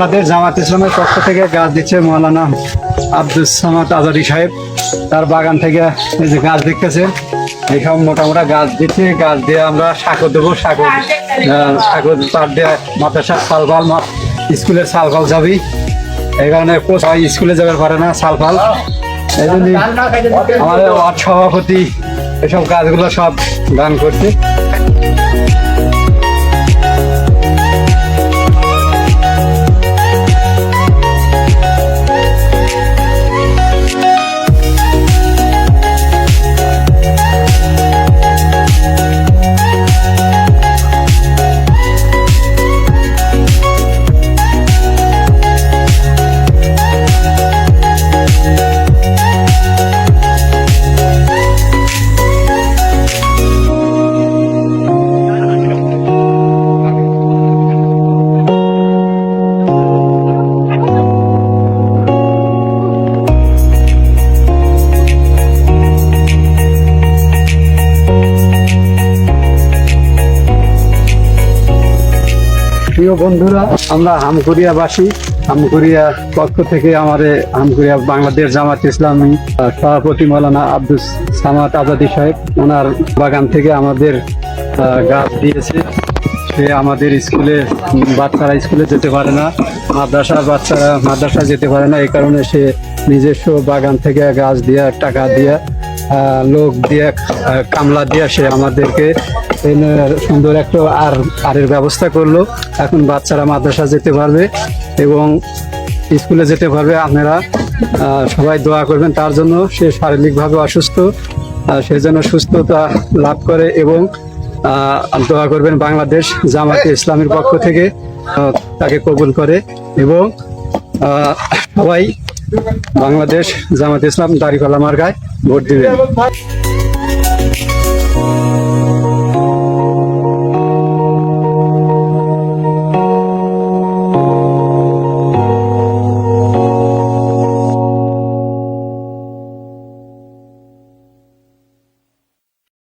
বাংলাদেশ জামাত ইসলামের পক্ষ থেকে গাছ দিচ্ছে মৌলানা আব্দুল সামাদ আজাদি সাহেব। তার বাগান থেকে এই যে গাছ দেখতেছে এইসব মোটা মোটা গাছ দিচ্ছে, গাছ দিয়ে আমরা সাঁকর দেবো সাঁকর সাঁকর তার দিয়ে মাদ্রাসার সালফাল স্কুলের সালফাল যাবি। এই কারণে স্কুলে যাবে পারে না সালফাল এই জন্য আমাদের ওয়ার্ড সভাপতি এসব গাছগুলো সব দান করছে। প্রিয় বন্ধুরা, আমরা হামকুরিয়াবাসী। হামকুরিয়া পক্ষ থেকে আমাদের হামকুরিয়া বাংলাদেশ জামাত ইসলামী সভাপতি মৌলানা আব্দুল সামাদ আজাদি সাহেব, ওনার বাগান থেকে আমাদের গাছ দিয়েছে। সে আমাদের স্কুলে বাচ্চারা স্কুলে যেতে পারে না, মাদ্রাসার বাচ্চারা মাদ্রাসা যেতে পারে না, এই কারণে সে নিজস্ব বাগান থেকে গাছ দিয়ে, টাকা দিয়ে লোক দিয়ে কামলা দিয়ে সে আমাদেরকে সুন্দর একটা আর, আরের ব্যবস্থা করল। এখন বাচ্চারা মাদ্রাসা যেতে পারবে এবং স্কুলে যেতে পারবে। আপনারা সবাই দোয়া করবেন। তার জন্য সে শারীরিকভাবে অসুস্থ সে যেন সুস্থতা লাভ করে এবং দোয়া করবেন বাংলাদেশ জামাতে ইসলামের পক্ষ থেকে তাকে কবুল করে এবং সবাই বাংলাদেশ জামাত ইসলাম দাঁড়িপালা মার্গায় ভোট দিবেন।